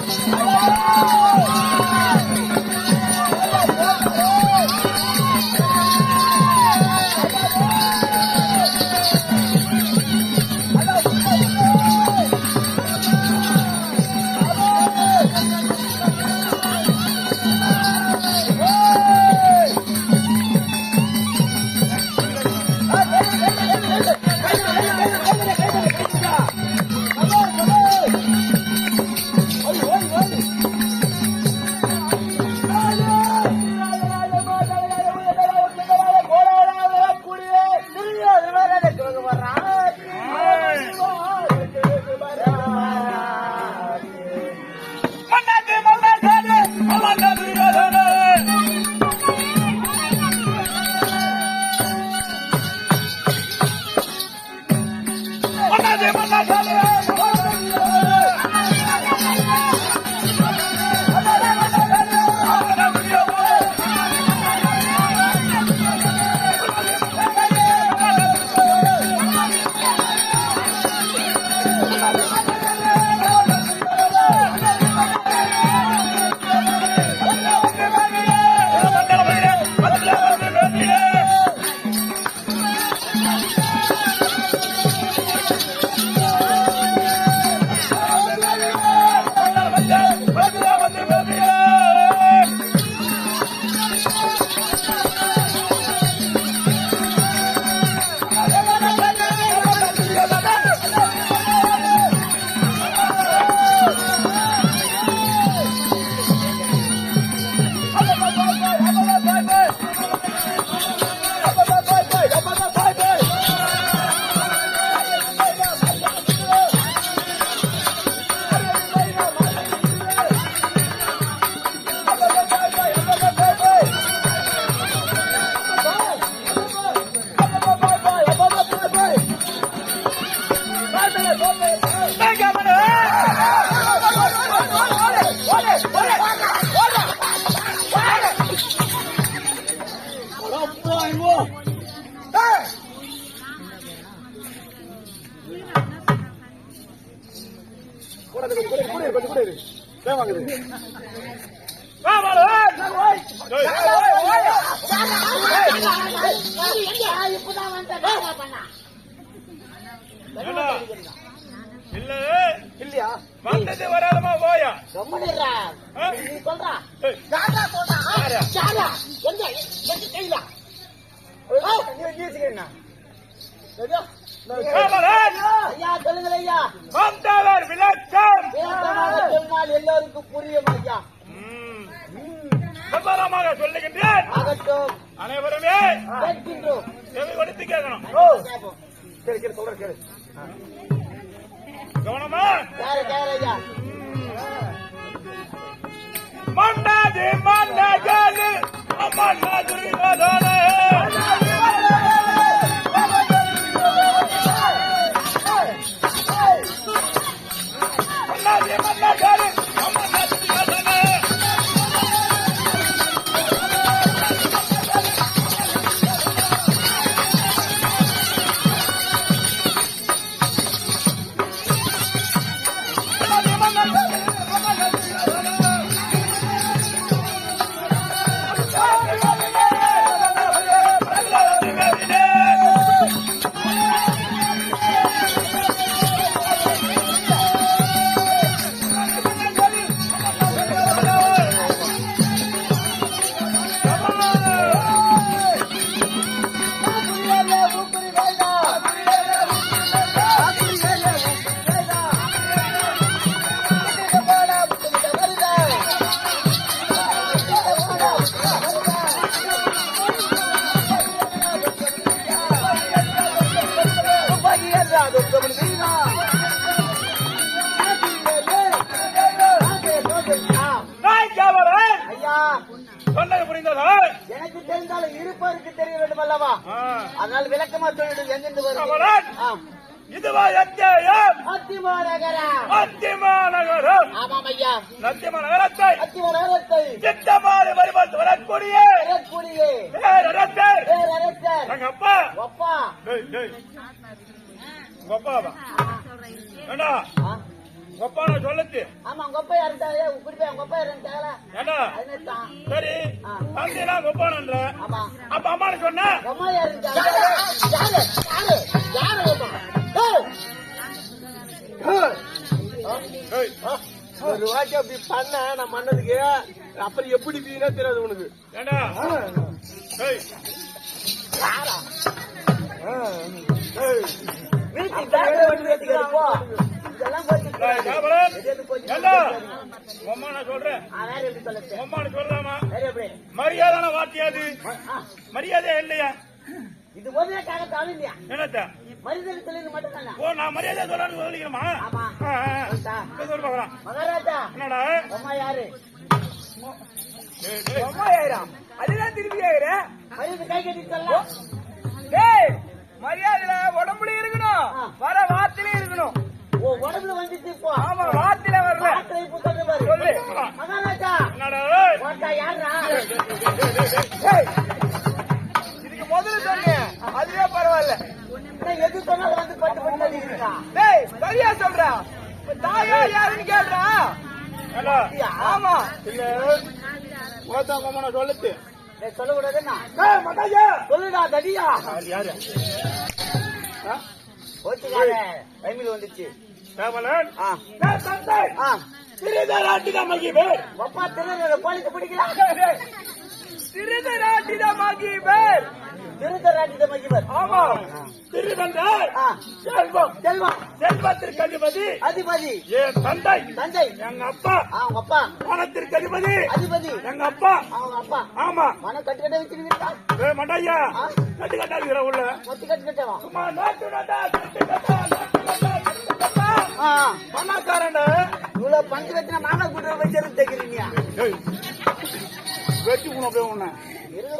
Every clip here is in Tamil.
மன்னாதி மல்லா மன்னாதி மன்னாதி இல்ல இல்லையா. வந்தது வராதமா போயா? கம்மனிடுறா? நீ சொல்றா. யாரா சொல்றா யாரா? எங்க? எங்க கையில? நீ எல்லோருக்கும் புரியும் ஐயா. சொல்லுகின்றேன். ஆகட்டும். அனைவருமே செவி கொடுத்து கேட்கணும் சரி சரி சொல்ற கேளு கவனமா? மன்னாதி மன்னாதி மன்னாதி மன்னாதி மன்னாதி வேண்டும் அல்லவா. அதனால் விளக்கமா சொல்லிடு எங்கிருந்து ஆம். இதுவா அத்தியாயம் அத்திமா நகரம். அத்திமா நகரம். ஆமாம் ஐயா. சத்தியமா நகரத்தை. அத்திமா நகரத்தை. சித்தமாறு வரிபட்டு வரக்கூடிய வரக்கூடிய பேரரசை. பேரரசர் எங்க அப்பா அப்பா டேய், டேய். உங்க அப்பாவா ஏண்டா ஆ? ஒப்பான சொல்லத்து ஆமா இறந்தாங்க அப்பா இறந்துட்டாங்களா ஏண்டா? அது தான் சரி. தந்தைனா ஒப்பானன்ற ஆமா. அப்ப அம்மானு சொன்ன? அம்மா இறந்துட்டாங்க. யாரு? யாரு? யாரு? உங்க அம்மா? ஏய்! ஏய், ஒரு வாட்டி அப்படி பண்ண நான் பண்ணதுக்கு அப்புறம் எப்படி வீணா தெரியாது உனக்கு. ஏண்டா? ஏய், யாரா? ஏய், வீட்டுக்கு பேக்கரி வண்டி ஏத்திக்காரு, போ. இதெல்லாம் போச்சு. சொல்றேன் வார்த்தையாது மரியாதை இல்லையா இது முதல்ல காலத்தாலும் என்னத்த மனிதன் தொழில் ஓ நான் மரியாதை சொல்லணும்னு சொல்லிக்கணுமா ஆமா. சொல்லு மகாராஜா என்னடா அம்மா யாரு அம்மா ஏறா அதுதான் திருப்பி கேக்குற மரியாதை கை கட்டி சொல்லலாம் டேய் மரியாதையில உடம்புல இருக்கணும் வர வார்த்தையில இருக்கணும் உடம்புல வந்துச்சு இப்போ. ஆமா வார்த்தையில வரல. வார்த்தை இப்போ சொல்ற பாரு சொல்லு. மகாராஜா என்னடா ஏய். வார்த்தா யாரா டேய், இதுக்கு முதல்ல சொன்னே அதுவே பரவாயில்ல. எது சொன்னாலும் வந்து பட்டு பட்டு டேய் சரியா சொல்றா. தாயார் யாருன்னு ஏண்டா? ஆமா. இல்ல. சொல்லத்து டேய் சொல்லக்கூடாதுன்னா சொல்லுடா தடியா. யார் வந்துச்சு. ஏய், தந்தை. மகிழ்வேன் அப்பா திருநெல்வேலி போலீஸ் பிடிக்கலாம் திருதராட்டிதமாகி பேர் திருத்தராட்டித மகிவர் ஆமா. திருவந்தார். செல்வம். செல்வம். செல்வத்திற்கு அதிபதி. அதிபதி. என் தந்தை. தந்தை. எங்க அப்பா. ஆ உங்க அப்பா. பணத்திற்கு அதிபதி. அதிபதி. எங்க அப்பா. அவங்க அப்பா. ஆமா. மனம் கட்டு கட்ட வச்சிருக்கா ஏய், மட்டாயா ஆ. கட்டு கட்டா இருக்கிற உள்ள. மொத்தி கட்டு கட்டவா? சும்மா நாட்டு நாட்டா கட்டு கட்டா. பணக்காரன் இவ்வளவு பங்கு வச்சுனா மாங்காய் கூட்டுற வச்சிருந்து தைக்கிறீங்க ஏய், வெட்டி உன போய் உன்ன. இருக்கிற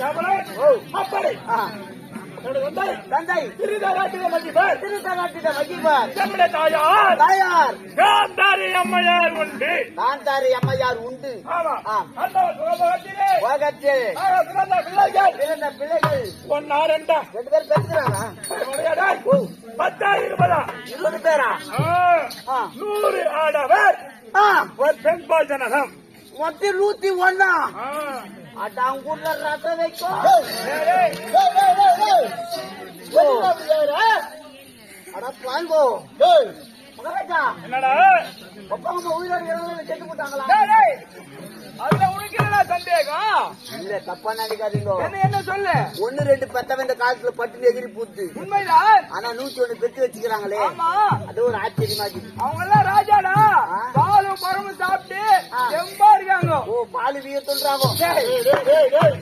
கவலன் அப்படி தந்தை திருதராட்டிக மகிழ்வேன் திருத்தராட்டித மகிழ்வார் நம்முடைய தாயார். தாயார் காந்தாரி அம்மையார் உண்டு. காந்தாரி அம்மையார் உண்டு உலகத்தில் பிறந்த பிள்ளைகள். பிறந்த பிள்ளைகள். ஒன்னா ரெண்டா. ரெண்டு பேர் உடையடா. பத்தா இருபதா? இருபது பேரா. நூறு ஆடவர். ஒரு பெண்பால் ஜனகம். மொத்தம் நூத்தி ஒன்னா. ஆ. அட்டாங்க கூட்டுல ரத்தம் வைக்கும். அட பாங்கோ மகாராஜா என்னடா அப்பா அம்மா உயிரோடு இறந்து செத்து போட்டாங்களா இல்ல தப்பா நினைக்காதீங்க என்ன என்ன சொல்லு? ஒண்ணு ரெண்டு பெத்தவன் இந்த காலத்துல பட்டுன்னு எகிரி பூத்து. உண்மைதான் ஆனா நூத்தி ஒண்ணு பெத்து வச்சுக்கிறாங்களே. அது ஒரு ஆச்சரியமா அவங்க எல்லாம் ராஜாடா. பாலும் பழமும் சாப்பிட்டு. எம்பா இருக்காங்க ஓ பால் வீய சொல்றாங்க ஏய்,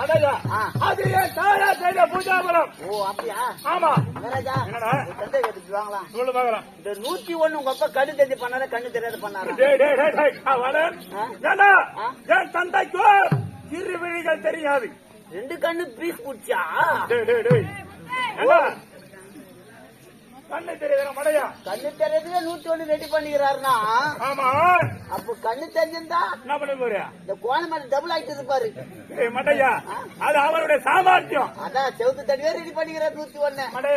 ஆ. அது என் தாயா செய்த பூஜாபலம் ஓ அப்படியா? ஆமா. மகாராஜா என்னடா? கட்டிட்டு வாங்கலாம் சொல்லு பாக்கலாம் இந்த நூத்தி ஒண்ணு உங்க அப்பா கண்ணு தெரிஞ்சு பண்ணாரா கண்ணு தெரியாத பண்ணாரா? என் தந்தைக்கு? திருவிழிகள் தெரியாது. ரெண்டு கண்ணு பீஸ் புடிச்சா டேய், டேய், டேய். ஏண்டா? கண்ணு தெரியுதுடா, மடையா? கண்ணு தெரியறதுல நூத்தி ஒண்ணு ரெடி பண்ணிக்கிறாருன்னா ஆமா. அப்ப கண்ணு தெரிஞ்சிருந்தா என்ன பண்ண போறியா இந்த மாதிரி டபுள் ஆயிட்டு ஏய், மடையா அது அவருடைய சாமர்த்தியம். அதான் செவுத்து தடிவே ரெடி பண்ணிக்கிறார் நூத்தி ஒண்ணு மடையா,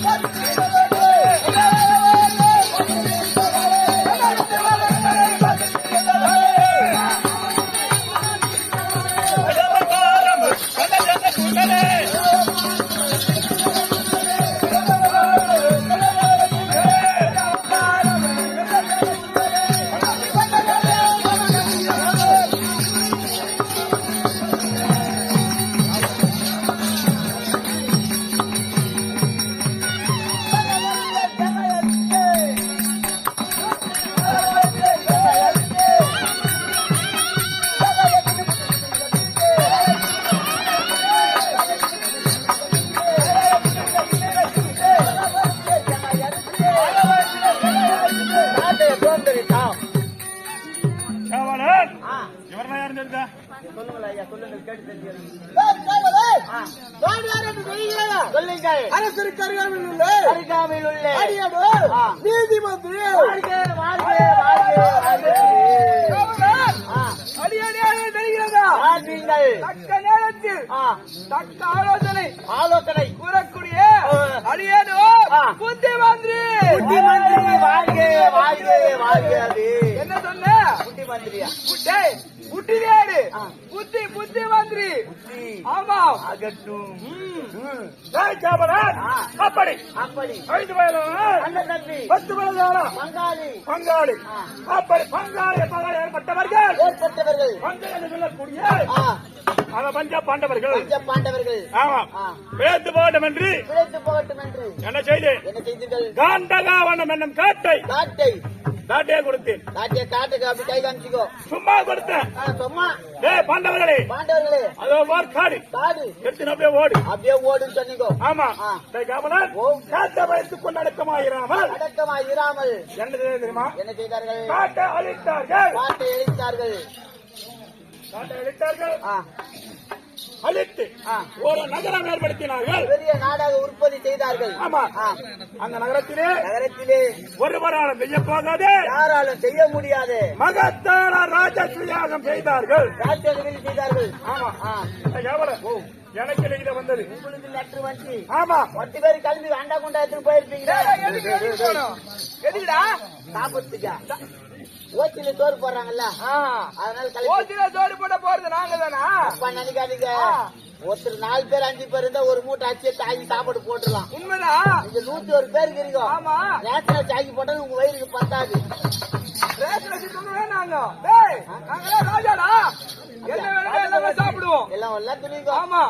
டேய், புத்தி. புத்தி புத்தி. மந்திரி ஆமா. ஆகட்டும் ம், ராஜாபரன் ஆ. அப்படி. அப்படி. ஐந்து தம்பி. பத்து வயதான பங்காளி. பங்காளி. அப்படி பங்காளி பங்காளி ஏற்பட்டவர்கள் ஏற்பட்டவர்கள். பங்கு என்று சொல்லக்கூடிய பஞ்ச பாண்டவர்கள். பஞ்ச பாண்டவர்கள். ஆமா. ஆ. வேத்து பாண்டம் என்று பிழைத்து போகட்டும் என்று என்ன செய்து என்ன செய்தீர்கள்? காண்டகாவனம் என்னும் காட்டை காட்டை. காட்டையே கொடுத்தேன். காட்டிய காட்டுக்கு அப்படி கை காமிச்சுக்கோ. சும்மா கொடுத்தேன். சும்மா. டே பாண்டவர்களே. பாண்டவர்களே. அதோ பார் காடு. காடு. எடுத்து அப்படியே ஓடு. அப்படியே ஓடுன்னு சொன்னீங்கோ ஆமா. ஓ. காட்டை கொண்டு அடக்கமாயிராமல். அடக்கமா இராமல் என்ன செய்ய தெரியுமா? என்ன செய்தார்கள்? காட்டை அழித்தார்கள். காட்டை எரித்தார்கள் காட்டை அழித்தார்கள். அழித்து. ஒரு நகரம் ஏற்படுத்தினார்கள் பெரிய நாடாக உற்பத்தி செய்தார்கள் ஆமா அந்த நகரத்திலே நகரத்திலே ஒருவரால் செய்ய போகாது யாராலும் செய்ய முடியாது மகத்தான ராஜஸ்ரீயாகம் செய்தார்கள் ராஜ்யங்களில் செய்தார்கள் ஆமா காவலன் எனக்கு வந்தது உங்களுக்கு லெட்டர் வந்து ஆமா பத்து பேர் கிளம்பி வேண்டா கொண்டா எடுத்துட்டு போயிருப்பீங்க? எதுக்குடா சாப்பிட்டுக்கா ஓச்சில சோறு போடுறாங்கல்ல? ஆ. அதனால ஓசில ஜோடி போட போறது நாங்க தானா அப்பா நினைக்காதீங்க. ஒருத்தர் நாலு பேர் அஞ்சு பேர் இருந்தா ஒரு மூட்டை அரிசியை தாக்கி சாப்பாடு போட்டுடலாம். உண்மைதான் நீங்க நூத்தி ஒரு பேருக்கு இருக்கோம் ஆமா. நேரத்துல சாக்கி போட்டாலும் உங்க வயிறுக்கு பத்தாது. ரேஷன் அரிசி நாங்க. டேய் நாங்களாம் ராஜாடா. எல்லாமே சாப்பிடுவோம். எல்லாம் துணிங்க ஆமா.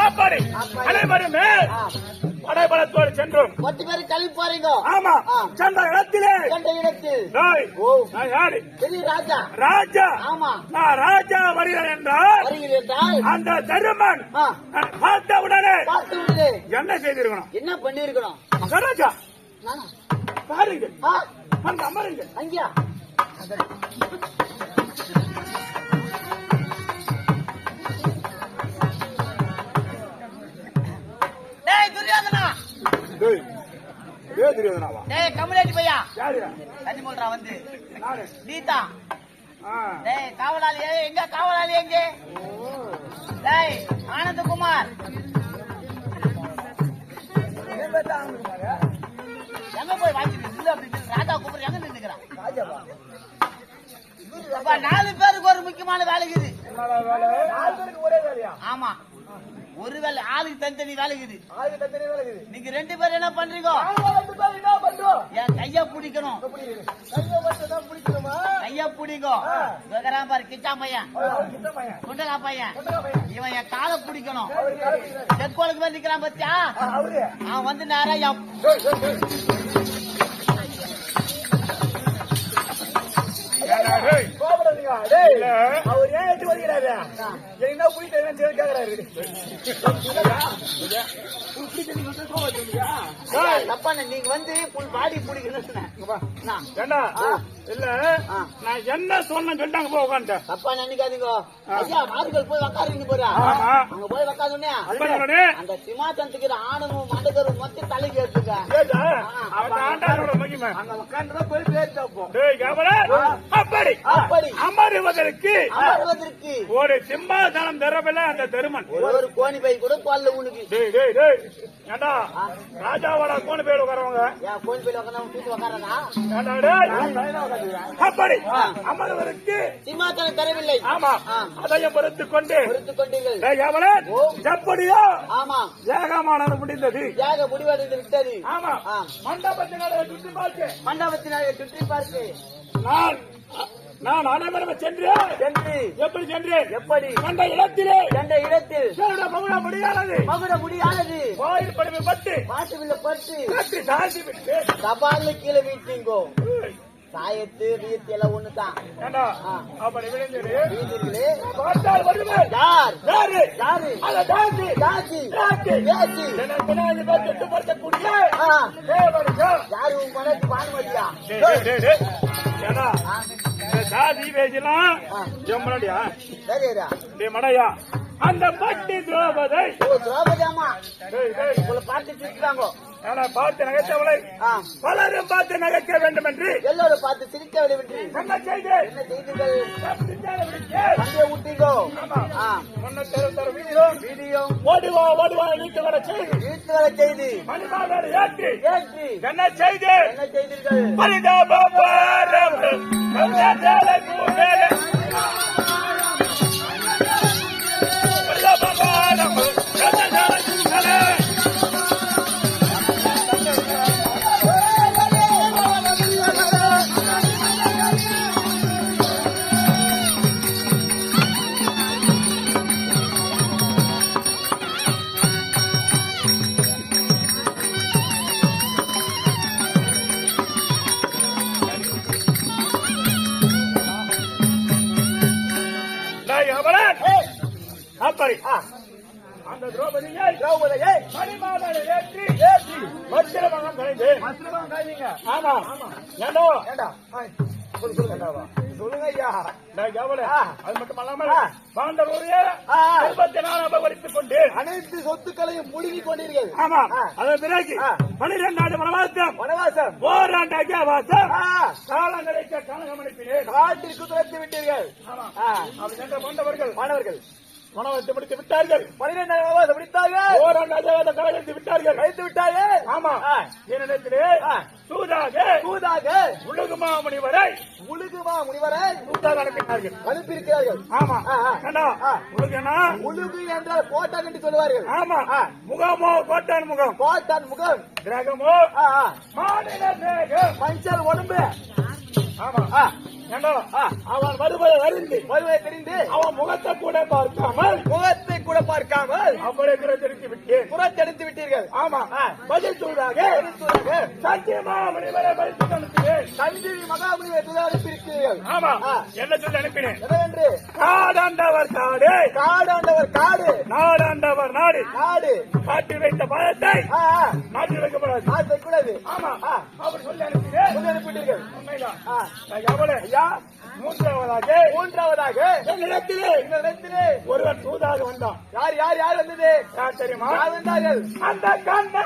அப்படி அனைவருமே. படைபலத்தோடு சென்றோம். பத்து பேர் கிளம்பி போறீங்க? ஆமா. சென்ற இடத்திலே. கண்ட இடத்தில். பெரிய ராஜா. ராஜா. ஆமா. நான் ராஜா வருகிறேன் என்றால் வருகிறேன் அந்த தருமன் பார்த்த உடனே பார்த்து விடுது என்ன செய்திருக்கணும்? என்ன பண்ணிருக்கணும்? பாருங்கள். ஆ, அங்க அமருங்கள். அங்கயா? டேய், கமலேஷ் பையா. தண்ணி மூல்றா வந்து. நீதா. டேய் காவலாளி எங்க காவலாளி எங்க? டேய் ஆனந்தகுமார். எங்க போய் வாங்கிட்டு அப்படின்னு ராஜா கூப்பிடு எங்க நின்னுக்கிறான்? அப்பா, நாலு பேருக்கு ஒரு முக்கியமான வேலை வேலையா ஆமா. ஒரு வேலை ஆளுக்கு தனித்தனி வேலை இருக்குது. ஆளுக்கு இருக்குது நீங்க ரெண்டு பேரும் என்ன பண்றீங்க என் கைய பிடிக்கணும்? கையை பிடிங்க கேக்குறான் பாரு கிச்சா பையன். கிட்ட பையன். இவன் என் காலை பிடிக்கணும். செக்கோலுக்கு மேல நிக்கிறான் பத்தியா? அவன் வந்து நேரா என் இல்ல. அவர் ஏன் எட்டு வருகிறாரு? என்ன புரியுது என்னன்னு சொல்லி கேக்குறாரு டேய், தப்பா நீங்க வந்து புல் பாடி பிடிக்கணும். இல்ல. நான் என்ன சொன்னேன்னு சொல்லிட்டாங்க போ உட்காந்துட்டேன் தப்பா நினைக்காதீங்க. ஐயா போய் உக்காருங்க போறா. அங்க போய் உட்கார்ந்தோடனே, அந்த சிமாசனத்துக்கு ஆணமும் மண்டகரும் மொத்தம் தலைக்கு எடுத்துக்க. அங்க உட்காந்து போய் பேசிட்டோம் அப்படி. அப்படி. அமருவதற்கு அமர்வதற்கு. ஒரு சிம்மாசனம் தரவில்லை அந்த தருமன். ஒரு கோணி பை கூட பால்ல உனக்கு டேய் டேய் டேய். ஏண்டா? ராஜாவோட கோணு பேர் உட்காரவங்க கோணி பையில உட்காந்து தூக்கி டேய்? அப்படி அமருவதற்கு சிம்மாசனம் தரவில்லை. ஆமா. அதையும் பொறுத்து கொண்டு பொறுத்து கொண்டீர்கள். எப்படியோ ஆமா. ஏகமானது முடிந்தது. தியாக முடிவடைந்து விட்டது. ஆமா. மண்டபத்தினால சுற்றி பார்த்து. மண்டபத்தினாலே சுற்றி பார்த்து. நான் நான் அனைவரும் சென்று. சென்று. எப்படி சென்று? எப்படி? கண்ட இடத்திலே. என்ற இடத்தில். பகுட முடியாதது. மகுட முடியாதது. கோயில் படுமை பட்டு. மாட்டுவில்ல பட்டு. தாழ்த்தி விட்டு. தபால்ல கீழே வீட்டீங்கோ சாயத்து வீத்து எல்லாம் ஒண்ணுதான். பார்த்தால் வருவேன் யார்? யாரு? யாரு? அந்த தாசி. தாசி. ஏசி எனக்கு பின்னாடி ஆ, தேவனுக்கு. யாரு உன் மனசு பானுமதியா? பேசலாம் சரியா மடையா. அந்த பட்டி திரௌபதை. பார்த்து சிரிக்கிறாங்க. நானா பார்த்து நகைத்தவளை பலரும் பார்த்து நகைக்க வேண்டும் என்று எல்லாரும் பார்த்து சிரிக்க விடவிட்டு என்ன செய்து? என்ன செய்தீர்கள்? ஊட்டிங்கோ முன்ன தெரு தெரு வீதியோ, வீடியோ ஓடிவா ஓடிவா வீட்டு வர செய்து வீட்டு வர செய்தி. மணிமாவேறு ஏற்றி. ஏற்றி. என்ன செய்து? என்ன செய்தீர்கள்? பரிதாபபாரம் கண்ணாலே ஆமா. அதன் பிறகு. பனிரெண்டு ஆண்டு வனவாசம். வனவாசம். ஓராண்டு அஜாவாசம் காலம் கிடைக்க காலம் அனுப்பினேன் காட்டிற்கு துரத்து விட்டீர்கள். ஆமா. ஆ, அப்படி சென்ற கொண்டவர்கள் மாணவர்கள் வனவாசத்தை முடித்து விட்டார்கள். பன்னிரெண்டாம் வனவாசம் முடித்தார்கள். ஓராண்டு கலகரித்து விட்டார்கள். வைத்து விட்டார்கள். ஆமா. என்னிடத்திலே. சூதாக தூதாக உலகுமா முனிவரை முழுகுமா முனிவரை சூதாக அனுப்பினார்கள். அனுப்பியிருக்கிறார்கள். ஆமா. உலகனா முழுகு என்றால் கோட்டான் என்று சொல்லுவார்கள். ஆமா. முகமோ கோட்டான் முகம்? கோட்டான் முகம். கிரகமோ. மாநில மஞ்சள் உடம்பு ஆமா. அவன் வருவதை அறிந்து வருவதை தெரிந்து அவன் முகத்தை கூட பார்க்காமல் முகத்தை கூட பார்க்காமல் அப்படியே குறைத்திருத்தி விட்டேன். புறத்தெடுத்து விட்டீர்கள். ஆமா. பதில் சூடாக தூதாக சத்தியமா முனிவரை பதில் அனுப்பினேன். சஞ்சீவி மகாமுனிவை தூதாக அனுப்பியிருக்கிறீர்கள். ஆமா. என்ன சொல்லி அனுப்பினேன்? என்னவென்று? காடாண்டவர் காடு. காடாண்டவர் காடு. நாடாண்டவர் நாடு. நாடு. காட்டி வைத்த பழத்தை. நாட்டில் வைக்கப்படாது. நாடு வைக்கூடாது ஆமா. அப்படி சொல்லி அனுப்பினேன். சொல்லி அனுப்பிட்டீர்கள். உண்மைதான். ஐயா. மூன்றாவதாக மூன்றாவதாக என்னிடத்திலே இந்த இடத்திலே ஒருவன் சூதாக வந்தான். யார் யார் யார் வந்தது? தெரியுமா? அந்த கண்ணா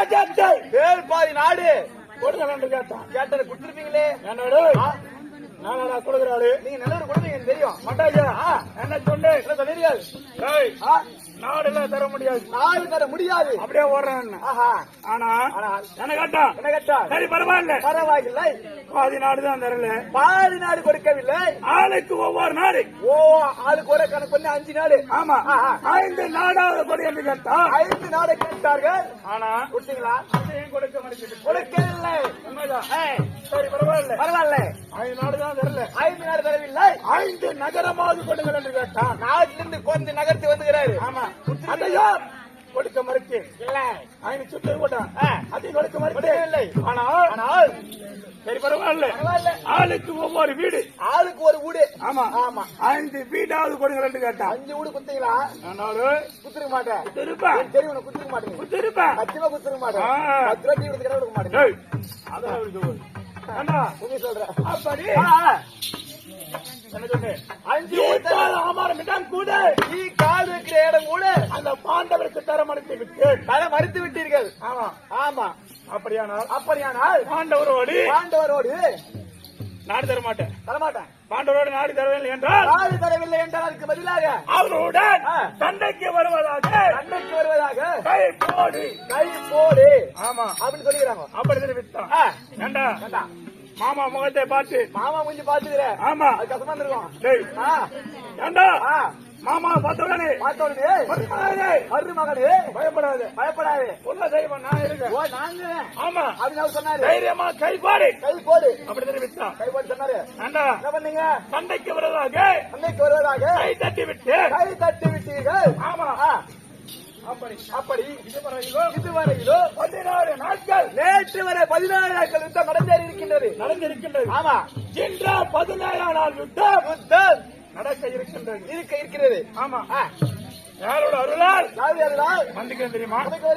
ராஜாத்தை பாதி நாடு. கொடுங்கள் என்று கேட்டான் கேட்டதை கொடுத்திருப்பீங்களே? என்னோடு நானா கொடுக்கிறாரு நீங்க நல்லவர் கொடுங்க தெரியும். மட்டாஜா என்ன சொன்னேன் என்ன சொன்னீர்கள் நாடுலாம் தர முடியாது. நாடு தர முடியாது. அப்படியே ஓடுறேன் ஆனா என்ன சரி பரவாயில்ல. பரவாயில்லை. பாதி நாடு தான் தரல. பாதி நாடு கொடுக்கவில்லை. ஆளுக்கு ஒவ்வொரு நாடு. ஓ ஆளுக்கு ஒரே கணக்கு பண்ணி அஞ்சு நாடு. ஆமா. ஆஹா. ஐந்து நாடாவது கொடு என்று கேட்டான் ஐந்து நாடு கேட்டார்கள். ஆனா கொடுத்தீங்களா? அதையும் கொடுக்க மறுத்துட்டு கொடுக்கவில்லை. சரி பரவாயில்ல. பரவாயில்ல. ஐந்து நாடு தான் தரல. ஐந்து நாடு தரவில்லை. ஐந்து நகரமாவது கொடுங்கள் என்று கேட்டான் நாட்டிலிருந்து கொஞ்சம் நகர்த்தி வந்துகிறாரு. ஆமா. அதையும் கொடுக்க மறுத்தேன் இல்ல. ஐந்து சுட்டு போட்டான் ஆ. அதையும் கொடுக்க மறுத்தேன் கொடுக்கவில்லை ஆனால் ஆனால் சரி பரவாயில்ல. ஆளுக்கு ஒவ்வொரு வீடு. ஆளுக்கு ஒரு வீடு. ஆமா. ஆமா. ஐந்து வீடாவது கொடுங்கன்னு கேட்டான். அஞ்சு வீடு குத்தீங்களா ஆனாலும் குத்துருக்க மாட்டேன். எனக்கு தெரியும் உனக்கு குத்துருக்க மாட்டேங்க குத்திருப்பா. சத்தியமா குத்துருக்க மாட்டேன். பத்து ரூபா டீ கொடுத்து கொடுக்க மாட்டேங்க ஏய், அதான் சொல்றேன் அப்படி. பாண்டவருக்கு தரமளித்து விட்டேன் தலை மறுத்து விட்டீர்கள். ஆமா. ஆமா. அப்படியானால் அப்படியானால் பாண்டவரோடு பாண்டவரோடு நாடு தர மாட்டேன். தரமாட்டேன். பாண்டவரோடு நாடு தரவில்லை என்றால் காது தரவில்லை என்றால் அதுக்கு பதிலாக அவருடன். சண்டைக்கு வருவதாக அன்னைக்கு வருவதாக கை போடு. கை போடு. ஆமா. அப்படின்னு சொல்லிக்கிறாங்க. அப்படி தெரிவித்தான் ஏண்டா. மாமா முகத்தை பார்த்து. மாமா முடிஞ்சு பாத்துக்கிற ஆமா. அது கஷ்டமா இருந்திருக்கும். டேய். ஏண்டா? மாமா பார்த்த உடனே பயப்படாதே மறு மகனே பயப்படாதே. பயப்படாது. உள்ள தெய்வம் நான் இருக்கேன் ஓ நாங்க ஆமா. அப்படின்னு சொன்னாரு. தைரியமா கை பாடு. கை போடு. அப்படி தெரிவித்தான் கை போடு சொன்னாரு. ஏண்டா? என்ன பண்ணீங்க? சண்டைக்கு வருவதாக. அன்னைக்கு வருவதாக. கை தட்டி விட்டு கை தட்டி விட்டீர்கள் ஆமா அப்படி இதுவரையிலோ பதினாறு நாட்கள் நேற்று வரை பதினாறு நாட்கள் யுத்தம் நடந்தேறி இருக்கின்றது நடந்திருக்கின்றது. ஆமா. இன்ற பதினேழாம் நாள் யுத்தம். யுத்தம் நடக்க இருக்கின்றது. இருக்க இருக்கிறது. ஆமா. யாரோட அருளால்? யார் யாரெல்லாம் வந்துக்கிறேன் தெரியுமா? நமக்கு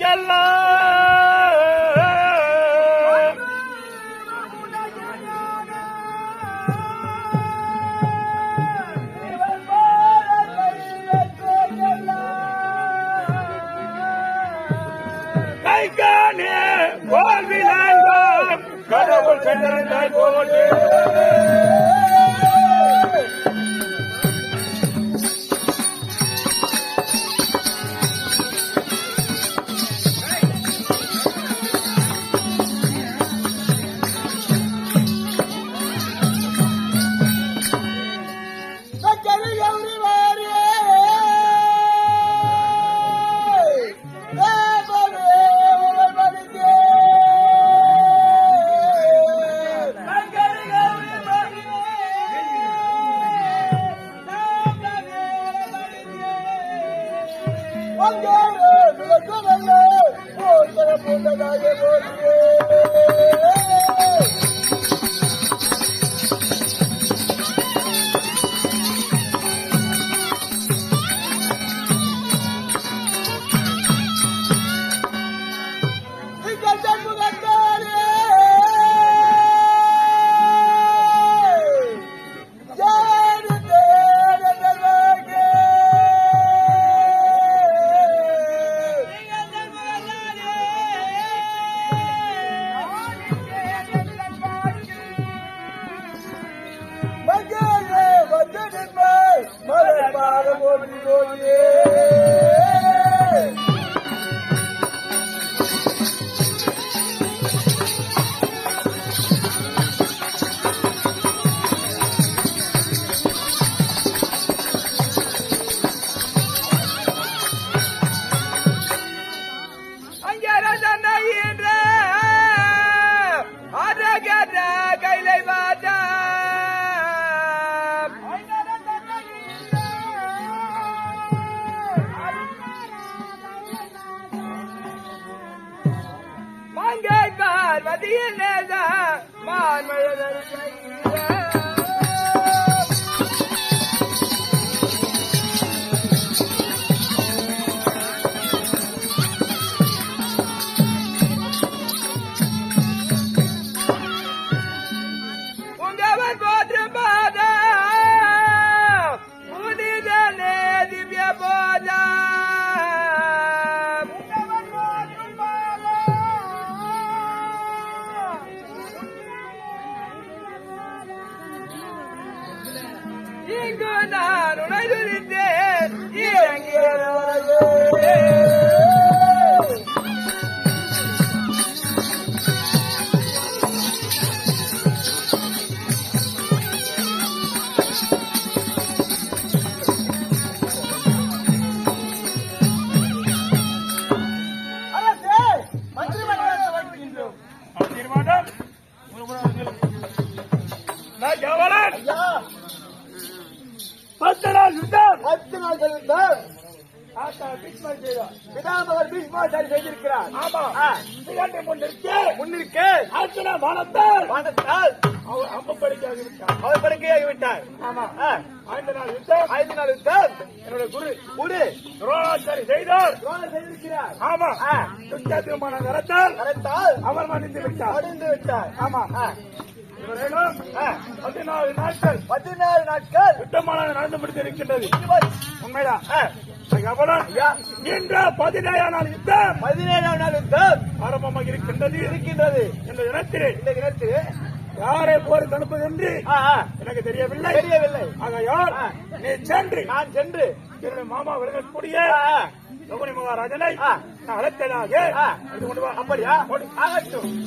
Yellow. Puta, பிதாமகர் பீஷ்மாச்சாரி செய்திருக்கிறார். ஆமா. முன்னிற்கு முன்னிற்கு ஆச்சன மனத்தால் வானத்தால் அவர் அம்பப்படுக்காக விட்டார் அவர் படுக்கையாகி விட்டார் ஆமா ஐந்து நாள் யுத்தம். ஐந்து நாள் இருந்தால் என்னோட குரு குரு. துரோணாச்சாரி செய்தார். துரோணம் செய்திருக்கிறார். ஆமா. ஆ, துஷ்டாத்தியமான கரத்தால் கரைத்தால் அவர் மன்னித்து விட்டார். அடைந்து விட்டார். ஆமா. பதினாலு நாட்கள் பதினாறு நாட்கள் யுத்தமானது நடந்து முடிந்திருக்கின்றது. உண்மைதான் இன்ற பதினேழாம் நாள் யுத்தம். பதினேழாம் நாள் யுத்தம். ஆரம்பமாக இருக்கின்றது. இருக்கின்றது. இந்த தினத்திலே இந்த தினத்தில் யாரை போர் தடுப்பது என்று எனக்கு தெரியவில்லை. தெரியவில்லை. ஆகையால். நீ சென்று. நான் சென்று. என்னுடைய மாமா விலகக்கூடிய கவுனி மகாராஜனை. நான் அழைத்ததாக அப்படியா? ஆகட்டும்.